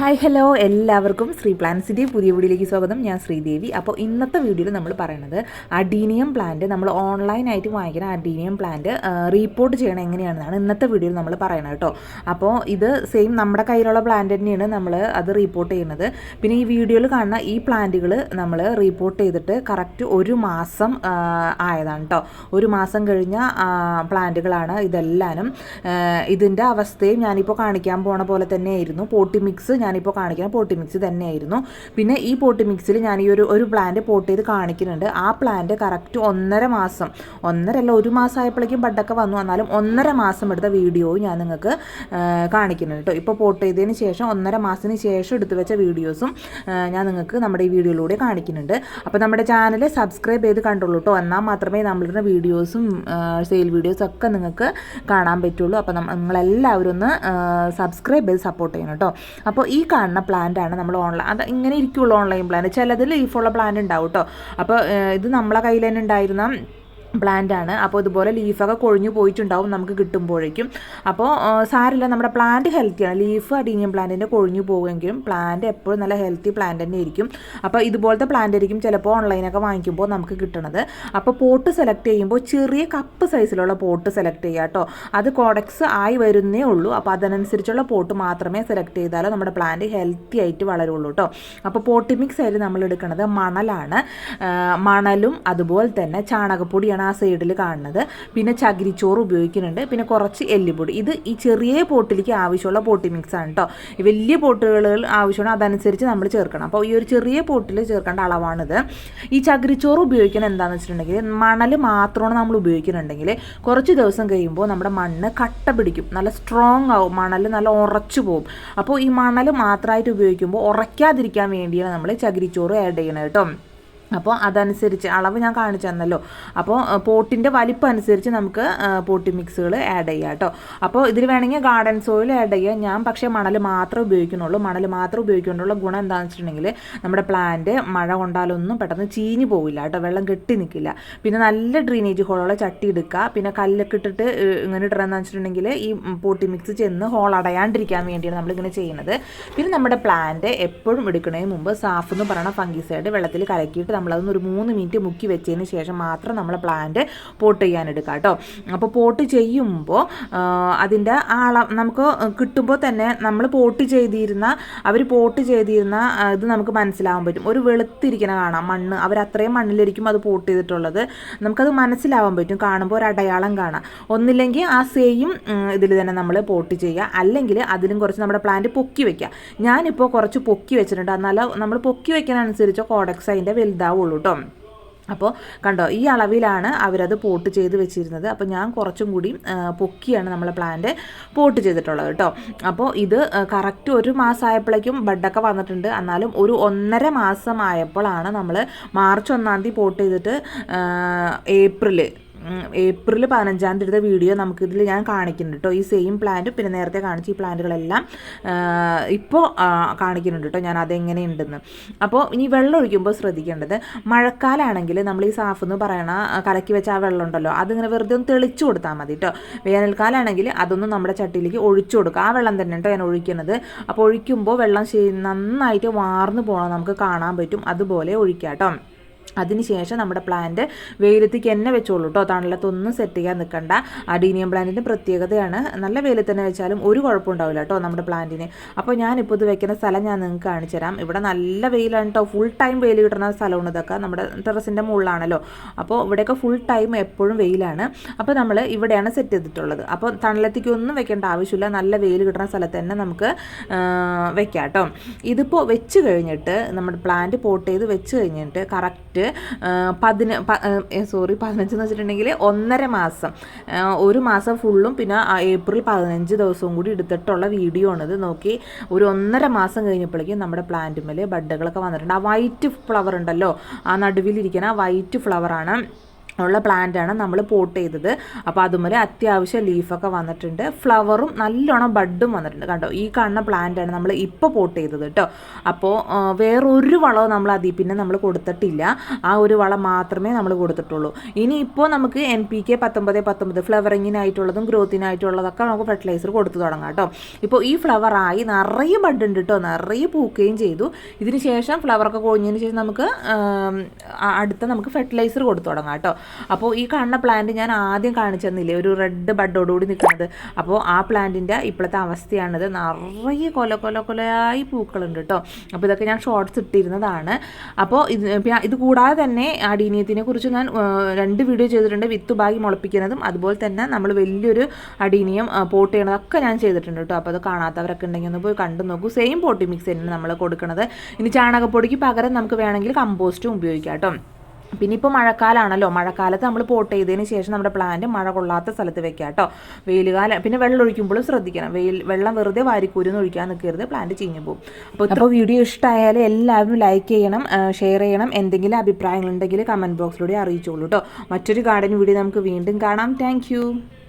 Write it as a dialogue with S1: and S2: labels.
S1: Hi hello എല്ലാവർക്കും Shri plan city പുതിയ വീഡിയോയിലേക്ക് സ്വാഗതം. ഞാൻ ശ്രീദേവി. അപ്പോൾ ഇന്നത്തെ വീഡിയോയിൽ നമ്മൾ പറയുന്നത് അഡീനിയം പ്ലാന്റ് നമ്മൾ ഓൺലൈനായിട്ട് വാങ്ങിക്കുന്ന അഡീനിയം പ്ലാന്റ് റീപ്പോർട്ട് ചെയ്യണം എങ്ങനെയാണെന്നാണ് ഇന്നത്തെ വീഡിയോയിൽ നമ്മൾ പറയുന്നത് കേട്ടോ. അപ്പോൾ ഇത് സെയിം നമ്മുടെ കയ്യിലുള്ള പ്ലാന്റ് തന്നെയാണ് നമ്മൾ അത് റീപ്പോർട്ട് ചെയ്യുന്നത്. പിന്നെ ഈ വീഡിയോയിൽ കാണുന്ന ഈ പ്ലാന്റുകൾ നമ്മൾ റീപ്പോർട്ട് ചെയ്തിട്ട് കറക്റ്റ് ഒരു മാസം ആയതാണ് കേട്ടോ. ഒരു മാസം കഴിഞ്ഞ പ്ലാന്റുകളാണ് ഇതെല്ലാനും ഇതിന്റെ അവസ്ഥയും ഞാനിപ്പോൾ കാണിക്കാൻ പോണ പോലെ തന്നെയായിരുന്നു. പോട്ടി മിക്സ് ഞാനിപ്പോൾ കാണിക്കുന്ന പോട്ടി മിക്സ് തന്നെയായിരുന്നു. പിന്നെ ഈ പോട്ടി മിക്സിൽ ഞാൻ ഈ ഒരു ഒരു പ്ലാന്റ് പോട്ട് ചെയ്ത് കാണിക്കുന്നുണ്ട്. ആ പ്ലാന്റ് കറക്റ്റ് ഒന്നര മാസം ഒന്നര അല്ല ഒരു മാസം ആയപ്പോഴേക്കും വന്നു. വന്നാലും ഒന്നര മാസം എടുത്ത വീഡിയോ ഞാൻ നിങ്ങൾക്ക് കാണിക്കുന്നുണ്ട് കേട്ടോ ഇപ്പോൾ പോട്ട് ചെയ്തതിന് ശേഷം ഒന്നര മാസത്തിന് ശേഷം എടുത്തു വെച്ച വീഡിയോസും ഞാൻ നിങ്ങൾക്ക് നമ്മുടെ ഈ വീഡിയോയിലൂടെ കാണിക്കുന്നുണ്ട്. അപ്പോൾ നമ്മുടെ ചാനൽ സബ്സ്ക്രൈബ് ചെയ്ത് കണ്ടുള്ളൂ കേട്ടോ എന്നാൽ മാത്രമേ നമ്മളിടുന്ന വീഡിയോസും സെയിൽ വീഡിയോസും ഒക്കെ നിങ്ങൾക്ക് കാണാൻ പറ്റുള്ളൂ. അപ്പോൾ നിങ്ങളെല്ലാവരും ഒന്ന് സബ്സ്ക്രൈബ് ചെയ്ത് സപ്പോർട്ട് ചെയ്യണം കേട്ടോ അപ്പോൾ ഈ കാണുന്ന പ്ലാന്റ് ആണ് നമ്മൾ ഓൺലൈൻ അത് ഇങ്ങനെ ഇരിക്കുള്ളൂ ഓൺലൈൻ പ്ലാന്റ് ചിലതിൽ ലീഫുള്ള പ്ലാന്റ് ഉണ്ടാവും കേട്ടോ അപ്പോൾ ഇത് നമ്മളെ കയ്യിൽ തന്നെ ഉണ്ടായിരുന്ന പ്ലാന്റ് ആണ്. അപ്പോൾ ഇതുപോലെ ലീഫൊക്കെ കൊഴിഞ്ഞു പോയിട്ടുണ്ടാവും നമുക്ക് കിട്ടുമ്പോഴേക്കും. അപ്പോൾ സാരില്ല നമ്മുടെ പ്ലാന്റ് ഹെൽത്തിയാണ് ലീഫ് അഡീനിയം പ്ലാന്റിന്റെ കൊഴിഞ്ഞു പോകുമെങ്കിലും പ്ലാന്റ് എപ്പോഴും നല്ല ഹെൽത്തി പ്ലാന്റ് തന്നെ ആയിരിക്കും. അപ്പോൾ ഇതുപോലത്തെ പ്ലാന്റ് ആയിരിക്കും ചിലപ്പോൾ ഓൺലൈനൊക്കെ വാങ്ങിക്കുമ്പോൾ നമുക്ക് കിട്ടണത്. അപ്പോൾ പോട്ട് സെലക്ട് ചെയ്യുമ്പോൾ ചെറിയ കപ്പ് സൈസിലുള്ള പോട്ട് സെലക്ട് ചെയ്യുക കേട്ടോ. അത് കോഡക്സ് ആയി വരുന്നേ ഉള്ളൂ. അപ്പോൾ അതനുസരിച്ചുള്ള പോട്ട് മാത്രമേ സെലക്ട് ചെയ്താലോ നമ്മുടെ പ്ലാന്റ് ഹെൽത്തി ആയിട്ട് വളരുള്ളൂ കേട്ടോ. അപ്പോൾ പോട്ടി മിക്സ് ആയിട്ട് നമ്മൾ എടുക്കുന്നത് മണലാണ്. മണലും അതുപോലെ തന്നെ ചാണകപ്പൊടിയാണ് ആ സൈഡിൽ കാണുന്നത്. പിന്നെ ചകിരിച്ചോറ് ഉപയോഗിക്കുന്നുണ്ട്. പിന്നെ കുറച്ച് എല്ലുപൊടി. ഇത് ഈ ചെറിയ പോട്ടിലേക്ക് ആവശ്യമുള്ള പോട്ടി മിക്സ് ആണ് കേട്ടോ വലിയ പോട്ടുകൾ ആവശ്യമാണ് അതനുസരിച്ച് നമ്മൾ ചേർക്കണം. അപ്പോൾ ഈ ഒരു ചെറിയ പോട്ടിൽ ചേർക്കേണ്ട അളവാണിത്. ഈ ചകിരിച്ചോറ് ഉപയോഗിക്കുന്നത് എന്താണെന്ന് വെച്ചിട്ടുണ്ടെങ്കിൽ മണൽ മാത്രമാണ് നമ്മൾ ഉപയോഗിക്കുന്നുണ്ടെങ്കിൽ കുറച്ച് ദിവസം കഴിയുമ്പോൾ നമ്മുടെ മണ്ണ് കട്ട പിടിക്കും. നല്ല സ്ട്രോങ് ആവും. മണൽ നല്ല ഉറച്ചു പോകും അപ്പോൾ ഈ മണൽ മാത്രമായിട്ട് ഉപയോഗിക്കുമ്പോൾ ഉറയ്ക്കാതിരിക്കാൻ വേണ്ടിയാണ് നമ്മൾ ചകിരിച്ചോറ് ആഡ് ചെയ്യണം കേട്ടോ അപ്പോൾ അതനുസരിച്ച് അളവ് ഞാൻ കാണിച്ചു തന്നല്ലോ. അപ്പോൾ പോട്ടിന്റെ വലിപ്പം അനുസരിച്ച് നമുക്ക് പോട്ടി മിക്സുകൾ ആഡ് ചെയ്യാം കേട്ടോ. അപ്പോൾ ഇതിൽ വേണമെങ്കിൽ ഗാർഡൻ സോയിൽ ആഡ് ചെയ്യാം. ഞാൻ പക്ഷേ മണൽ മാത്രമേ ഉപയോഗിക്കുന്നുള്ളൂ. മണൽ മാത്രം ഉപയോഗിക്കുന്നുള്ളൂ. ഗുണം എന്താണെന്ന് വെച്ചിട്ടുണ്ടെങ്കിൽ നമ്മുടെ പ്ലാന്റ് മഴ കൊണ്ടാലൊന്നും പെട്ടെന്ന് ചീഞ്ഞ് പോവില്ല കേട്ടോ. വെള്ളം കെട്ടി നിൽക്കില്ല പിന്നെ നല്ല ഡ്രെയിനേജ് ഹോളുള്ള ചട്ടി എടുക്കുക. പിന്നെ കല്ലൊക്കെ ഇട്ടിട്ട് ഇങ്ങനെ ഇടണമെന്ന് വെച്ചിട്ടുണ്ടെങ്കിൽ ഈ പോട്ടി മിക്സ് ചെന്ന് ഹോൾ അടയാണ്ടിരിക്കാൻ വേണ്ടിയാണ് നമ്മളിങ്ങനെ ചെയ്യുന്നത്. പിന്നെ നമ്മുടെ പ്ലാന്റ് എപ്പോഴും എടുക്കുന്നതിന് മുമ്പ് സാഫ് എന്ന് പറയുന്ന ഫംഗിസൈഡ് വെള്ളത്തിൽ കലക്കിയിട്ട് നമ്മളതൊന്ന് ഒരു മൂന്ന് മിനിറ്റ് മുക്കി വെച്ചതിന് ശേഷം മാത്രം നമ്മൾ പ്ലാന്റ് പോട്ട് ചെയ്യാൻ എടുക്കുക കേട്ടോ. അപ്പോൾ പോട്ട് ചെയ്യുമ്പോൾ അതിന്റെ ആളം നമുക്ക് കിട്ടുമ്പോൾ തന്നെ നമ്മൾ പോട്ട് ചെയ്തിരുന്ന അവർ പോട്ട് ചെയ്തിരുന്ന ഇത് നമുക്ക് മനസ്സിലാവാൻ പറ്റും. ഒരു വെളുത്തിരിക്കുന്ന കാണാം മണ്ണ്. അവർ അത്രയും മണ്ണിലായിരിക്കും അത് പോട്ട് ചെയ്തിട്ടുള്ളത്. നമുക്കത് മനസ്സിലാവാൻ പറ്റും. കാണുമ്പോൾ ഒരു അടയാളം കാണാം. ഒന്നില്ലെങ്കിൽ ആ സെയിം ഇതിൽ തന്നെ നമ്മൾ പോട്ട് ചെയ്യുക. അല്ലെങ്കിൽ അതിലും കുറച്ച് നമ്മുടെ പ്ലാന്റ് പൊക്കി വെക്കുക. ഞാനിപ്പോൾ കുറച്ച് പൊക്കി വെച്ചിട്ടുണ്ട്. എന്നാൽ നമ്മൾ പൊക്കി വെക്കുന്നതനുസരിച്ച് കോഡക്സ് അതിന്റെ വലുതാവുള്ളൂ കേട്ടോ അപ്പോൾ കണ്ടോ ഈ അളവിലാണ് അവരത് പോട്ട് ചെയ്ത് വെച്ചിരുന്നത്. അപ്പോൾ ഞാൻ കുറച്ചും കൂടി പൊക്കിയാണ് നമ്മളെ പ്ലാന്റ് പോട്ട് ചെയ്തിട്ടുള്ളത് കേട്ടോ അപ്പോൾ ഇത് കറക്റ്റ് ഒരു മാസമായപ്പോഴേക്കും ബഡൊക്കെ വന്നിട്ടുണ്ട്. എന്നാലും ഒരു ഒന്നര മാസമായപ്പോഴാണ് നമ്മൾ മാർച്ച് ഒന്നാം തീയതി പോട്ട് ചെയ്തിട്ട് ഏപ്രിൽ ഏപ്രിൽ പതിനഞ്ചാം തീയതി എടുത്ത വീഡിയോ നമുക്കിതിൽ ഞാൻ കാണിക്കുന്നുണ്ട് കേട്ടോ. ഈ സെയിം പ്ലാന്റ് പിന്നെ നേരത്തെ കാണിച്ച ഈ പ്ലാന്റുകളെല്ലാം ഇപ്പോൾ കാണിക്കുന്നുണ്ട് കേട്ടോ. ഞാൻ അതെങ്ങനെയുണ്ടെന്ന്. അപ്പോൾ ഇനി വെള്ളം ഒഴിക്കുമ്പോൾ ശ്രദ്ധിക്കേണ്ടത് മഴക്കാലാണെങ്കിൽ നമ്മൾ ഈ സാഫ് എന്ന് പറയണ കലക്കി വെച്ച ആ വെള്ളം ഉണ്ടല്ലോ അതിങ്ങനെ വെറുതെ ഒന്ന് തെളിച്ചു കൊടുത്താൽ മതി കേട്ടോ. വേനൽക്കാലാണെങ്കിൽ അതൊന്നും നമ്മുടെ ചട്ടിയിലേക്ക് ഒഴിച്ചു കൊടുക്കുക. ആ വെള്ളം തന്നെ കേട്ടോ ഞാൻ ഒഴിക്കുന്നത്. അപ്പോൾ ഒഴിക്കുമ്പോൾ വെള്ളം നന്നായിട്ട് വാർന്നു പോകണം. നമുക്ക് കാണാൻ പറ്റും. അതുപോലെ ഒഴിക്കാം കേട്ടോ. അതിനുശേഷം നമ്മുടെ പ്ലാന്റ് വെയിലത്തേക്ക് തന്നെ വെച്ചോളൂ കേട്ടോ തണലത്തൊന്നും സെറ്റ് ചെയ്യാൻ നിൽക്കണ്ട അഡീനിയം പ്ലാന്റിന്റെ പ്രത്യേകതയാണ്. നല്ല വെയിലത്ത് തന്നെ വെച്ചാലും ഒരു കുഴപ്പമുണ്ടാവില്ല കേട്ടോ നമ്മുടെ പ്ലാന്റിന് അപ്പോൾ ഞാനിപ്പോൾ ഇത് വെക്കുന്ന സ്ഥലം ഞാൻ നിങ്ങൾക്ക് കാണിച്ചു തരാം. ഇവിടെ നല്ല വെയിലാണ് കേട്ടോ ഫുൾ ടൈം വെയിൽ കിട്ടുന്ന സ്ഥലമാണ് ഇതൊക്കെ. നമ്മുടെ ടെറസിന്റെ മുകളിലാണല്ലോ. അപ്പോൾ ഇവിടെയൊക്കെ ഫുൾ ടൈം എപ്പോഴും വെയിലാണ്. അപ്പോൾ നമ്മൾ ഇവിടെയാണ് സെറ്റ് ചെയ്തിട്ടുള്ളത്. അപ്പോൾ തണലത്തേക്ക് ഒന്നും വെക്കേണ്ട ആവശ്യമില്ല. നല്ല വെയിൽ കിട്ടുന്ന സ്ഥലത്ത് തന്നെ നമുക്ക് വെക്കാം കേട്ടോ ഇതിപ്പോൾ വെച്ച് കഴിഞ്ഞിട്ട് നമ്മുടെ പ്ലാന്റ് പോട്ട് ചെയ്ത് വെച്ച് കഴിഞ്ഞിട്ട് കറക്റ്റ് പതിന സോറി പതിനഞ്ച് എന്ന് വെച്ചിട്ടുണ്ടെങ്കിൽ ഒന്നര മാസം. ഒരു മാസം ഫുള്ളും പിന്നെ ഏപ്രിൽ പതിനഞ്ച് ദിവസവും കൂടി എടുത്തിട്ടുള്ള വീഡിയോ ആണിത്. നോക്കി ഒരു ഒന്നര മാസം കഴിഞ്ഞപ്പോഴേക്കും നമ്മുടെ പ്ലാന്റുമേൽ ബഡ്ഡുകളൊക്കെ വന്നിട്ടുണ്ട്. ആ വൈറ്റ് ഫ്ലവർ ഉണ്ടല്ലോ ആ നടുവിലിരിക്കുന്ന ആ വൈറ്റ് ഫ്ലവറാണ് ഉള്ള പ്ലാന്റാണ് നമ്മൾ പോട്ട് ചെയ്തത്. അപ്പോൾ അതുപോലെ അത്യാവശ്യം ലീഫൊക്കെ വന്നിട്ടുണ്ട്. ഫ്ലവറും നല്ലോണം ബഡും വന്നിട്ടുണ്ട്. കണ്ടോ? ഈ കാണുന്ന പ്ലാന്റാണ് നമ്മൾ ഇപ്പോൾ പോട്ട് ചെയ്തത് കേട്ടോ അപ്പോൾ വേറൊരു വളവും നമ്മൾ അതിൽ പിന്നെ നമ്മൾ കൊടുത്തിട്ടില്ല. ആ ഒരു വളം മാത്രമേ നമ്മൾ കൊടുത്തിട്ടുള്ളൂ. ഇനി ഇപ്പോൾ നമുക്ക് എൻ പി കെ പത്തൊമ്പത് പത്തൊമ്പത് ഫ്ലവറിങ്ങിനായിട്ടുള്ളതും ഗ്രോത്തിനായിട്ടുള്ളതൊക്കെ നമുക്ക് ഫെർട്ടിലൈസർ കൊടുത്തു തുടങ്ങാം കേട്ടോ ഇപ്പോൾ ഈ ഫ്ലവറായി നിറയെ ബഡ് ഉണ്ട് കേട്ടോ നിറയെ പൂക്കുകയും ചെയ്തു. ഇതിന് ശേഷം ഫ്ലവറൊക്കെ കൊഴിഞ്ഞതിന് ശേഷം നമുക്ക് അടുത്ത നമുക്ക് ഫെർട്ടിലൈസർ കൊടുത്തു തുടങ്ങാം കേട്ടോ അപ്പോൾ ഈ കാണുന്ന പ്ലാന്റ് ഞാൻ ആദ്യം കാണിച്ചെന്നില്ലേ? ഒരു റെഡ് ബഡോടുകൂടി നിൽക്കുന്നത്. അപ്പോൾ ആ പ്ലാന്റിന്റെ ഇപ്പോഴത്തെ അവസ്ഥയാണിത്. നിറയെ കൊല കൊല കൊലയായി പൂക്കളുണ്ട് കേട്ടോ. അപ്പോൾ ഇതൊക്കെ ഞാൻ ഷോർട്ട്സ് ഇട്ടിരുന്നതാണ്. അപ്പോൾ ഇത് ഇത് കൂടാതെ തന്നെ അടീനിയത്തിനെ കുറിച്ച് ഞാൻ രണ്ട് വീഡിയോ ചെയ്തിട്ടുണ്ട്. വിത്ത് ബാഗി മുളപ്പിക്കുന്നതും അതുപോലെ തന്നെ നമ്മൾ വലിയൊരു അടീനിയം പോട്ട് ചെയ്യണതൊക്കെ ഞാൻ ചെയ്തിട്ടുണ്ട് കേട്ടോ. അപ്പോൾ അത് കാണാത്തവരൊക്കെ ഉണ്ടെങ്കിൽ ഒന്ന് പോയി കണ്ടു നോക്കൂ. സെയിം പോട്ടി മിക്സ് തന്നെയാണ് നമ്മൾ കൊടുക്കുന്നത് ഇനി ചാണകപ്പൊടിക്ക് പകരം നമുക്ക് വേണമെങ്കിൽ കമ്പോസ്റ്റും ഉപയോഗിക്കാം കേട്ടോ. പിന്നെ ഇപ്പോൾ മഴക്കാലമാണല്ലോ മഴക്കാലത്ത് നമ്മൾ പോട്ട് ചെയ്തതിന് ശേഷം നമ്മുടെ പ്ലാന്റ് മഴ കൊള്ളാത്ത സ്ഥലത്ത് വെക്കുക കേട്ടോ വെയിലുകാലം പിന്നെ വെള്ളം ഒഴിക്കുമ്പോഴും ശ്രദ്ധിക്കണം. വെയിൽ വെള്ളം വെറുതെ വാരിക്കൂരുന്ന് ഒഴിക്കാൻ നിൽക്കരുത് പ്ലാന്റ് ചീഞ്ഞു പോകും അപ്പോൾ അപ്പോൾ വീഡിയോ ഇഷ്ടമായാൽ എല്ലാവരും ലൈക്ക് ചെയ്യണം ഷെയർ ചെയ്യണം. എന്തെങ്കിലും അഭിപ്രായങ്ങളുണ്ടെങ്കിൽ കമന്റ് ബോക്സിലൂടെ അറിയിച്ചോളൂ കേട്ടോ മറ്റൊരു ഗാർഡൻ വീഡിയോ നമുക്ക് വീണ്ടും കാണാം. താങ്ക്